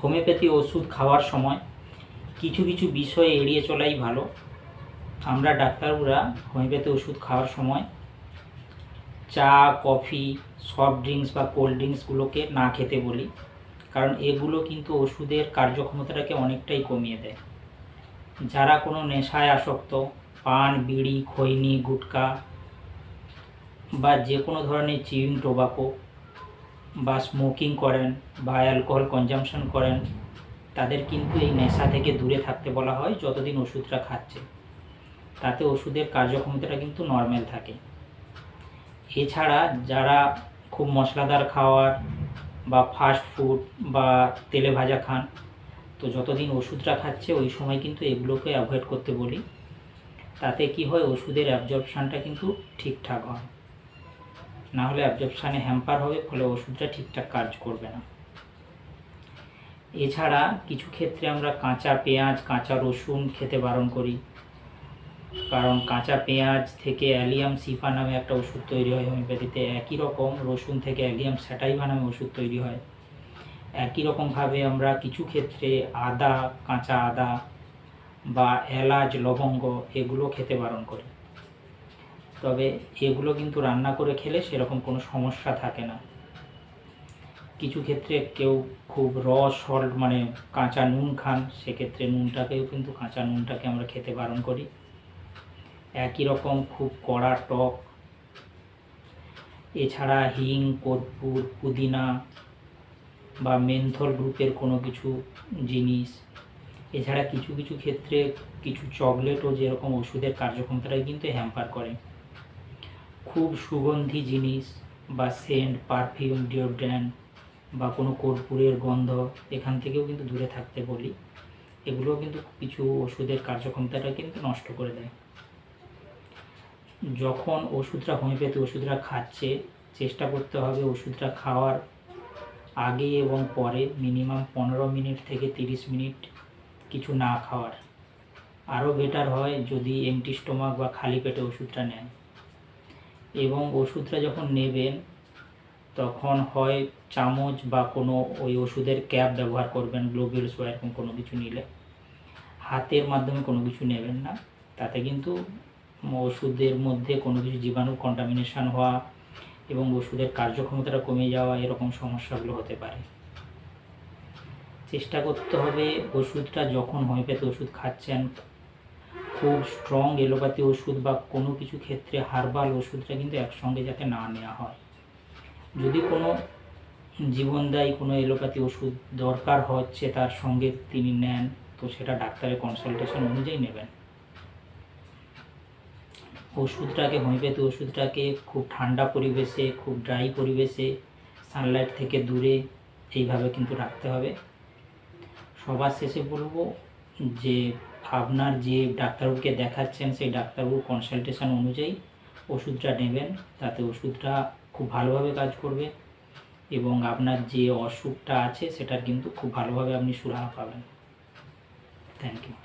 Homeopathy ওষুধ খাওয়ার সময় কিছু কিছু বিষয় এড়িয়ে চলাই ভালো। আমরা ডাক্তাররা হোমিওপ্যাথি ওষুধ খাওয়ার সময় চা, কফি সফট ড্রিঙ্কস বা কোল্ড ড্রিঙ্কসগুলোকে না খেতে বলি, কারণ এগুলো কিন্তু ওষুধের কার্যক্ষমতাটাকে অনেকটাই কমিয়ে দেয়। যারা কোনো নেশায় আসক্ত, পান, বিড়ি, খৈনি, গুটকা বা যে কোনো ধরনের চিউইং টোবাকো বা স্মোকিং করেন বা অ্যালকোহল কনজামশন করেন, তাদের কিন্তু এই নেশা থেকে দূরে থাকতে বলা হয় যতদিন ওষুধটা খাচ্ছে। তাতে ওষুধের কার্যক্ষমতাটা কিন্তু নর্মাল থাকে। এছাড়া যারা খুব মশলাদার খাওয়ার বা ফাস্ট ফুড বা তেলে ভাজা খান, তো যতদিন ওষুধটা খাচ্ছে ওই সময় কিন্তু এগুলোকে অ্যাভয়েড করতে বলি। তাতে কি হয় ওষুধের অ্যাবজর্পশানটা কিন্তু ঠিকঠাক হয়। না হলে অ্যাবজর্পশানে হ্যাম্পার হবে, ফলে ওষুধটা ঠিকঠাক কাজ করবে না। এছাড়া কিছু ক্ষেত্রে আমরা কাঁচা পেঁয়াজ, কাঁচা রসুন খেতে বারণ করি। কারণ কাঁচা পেঁয়াজ থেকে অ্যালিয়াম সিফা নামে একটা ওষুধ তৈরি হয় হোমিওপ্যাথিতে। একই রকম রসুন থেকে অ্যালিয়াম স্যাটাইভা নামে ওষুধ তৈরি হয়। একই রকমভাবে আমরা কিছু ক্ষেত্রে আদা, কাঁচা আদা বা এলাচ, লবঙ্গ এগুলো খেতে বারণ করি। তবে এগুলো কিন্তু রান্না করে খেলে সেরকম কোনো সমস্যা থাকে না। কিছু ক্ষেত্রে কেউ খুব র, সল্ট মানে কাঁচা নুন খান, সেক্ষেত্রে নুনটাকেও কিন্তু কাঁচা নুনটাকে আমরা খেতে বারণ করি। একই রকম খুব কড়া টক, এছাড়া হিং, কর্পূর, পুদিনা বা মেন্থল গ্রুপের কোনো কিছু জিনিস। এছাড়া কিছু কিছু ক্ষেত্রে কিছু চকলেটও যেরকম ওষুধের কার্যক্ষমতাটাই কিন্তু হ্যাম্পার করে। খুব সুগন্ধি জিনিস বা সেন্ট পারফিউম ডিওড্রেন্ট বা কোনো কর্পূরের গন্ধ এখান থেকেও কিন্তু দূরে থাকতে বলি। এগুলোও কিন্তু কিছু ওষুধের কার্যক্ষমতাটা কিন্তু নষ্ট করে দেয়। যখন ওষুধটা হোমিওপ্যাথি ওষুধটা খাচ্ছে, চেষ্টা করতে হবে ওষুধটা খাওয়ার আগে এবং পরে মিনিমাম পনেরো মিনিট থেকে তিরিশ মিনিট কিছু না খাওয়ার। আরও বেটার হয় যদি এমটি স্টোমাক বা খালি পেটে ওষুধটা নেন। এবং ওষুধটা যখন নেবেন, তখন হয় চামচ বা কোনো ওই ওষুধের ক্যাপ ব্যবহার করবেন গ্লোবিউলস বা এরকম কোনো কিছু নিলে। হাতের মাধ্যমে কোনো কিছু নেবেন না। তাতে কিন্তু ওষুধের মধ্যে কোনো কিছু জীবাণু কন্টামিনেশন হওয়া এবং ওষুধের কার্যক্ষমতাটা কমে যাওয়া এরকম সমস্যাগুলো হতে পারে। চেষ্টা করতে হবে ওষুধটা যখন হোমিওপ্যাথি ওষুধ খাচ্ছেন খুব স্ট্রং এলোপ্যাথি ওষুধ বা কোনো কিছু ক্ষেত্রে হার্বাল ওষুধটা কিন্তু একসঙ্গে যাতে না নেওয়া হয়। যদি কোনো জীবনদায়ী কোনো এলোপ্যাথি ওষুধ দরকার হচ্ছে, তার সঙ্গে তিনি নেন, তো সেটা ডাক্তারের কনসালটেশন অনুযায়ী নেবেন। ওষুধটাকে, হোমিওপ্যাথি ওষুধটাকে খুব ঠান্ডা পরিবেশে, খুব ড্রাই পরিবেশে সানলাইট থেকে দূরে এইভাবে কিন্তু রাখতে হবে। সবার শেষে বলব যে আপনার যে ডাক্তারবাবুকে দেখাচ্ছেন, সেই ডাক্তারবাবুর কনসালটেশন অনুযায়ী ওষুধটা নেবেন। তাতে ওষুধটা খুব ভালোভাবে কাজ করবে এবং আপনার যে অসুখটা আছে, সেটার কিন্তু খুব ভালোভাবে আপনি সুরাহা পাবেন। Thank you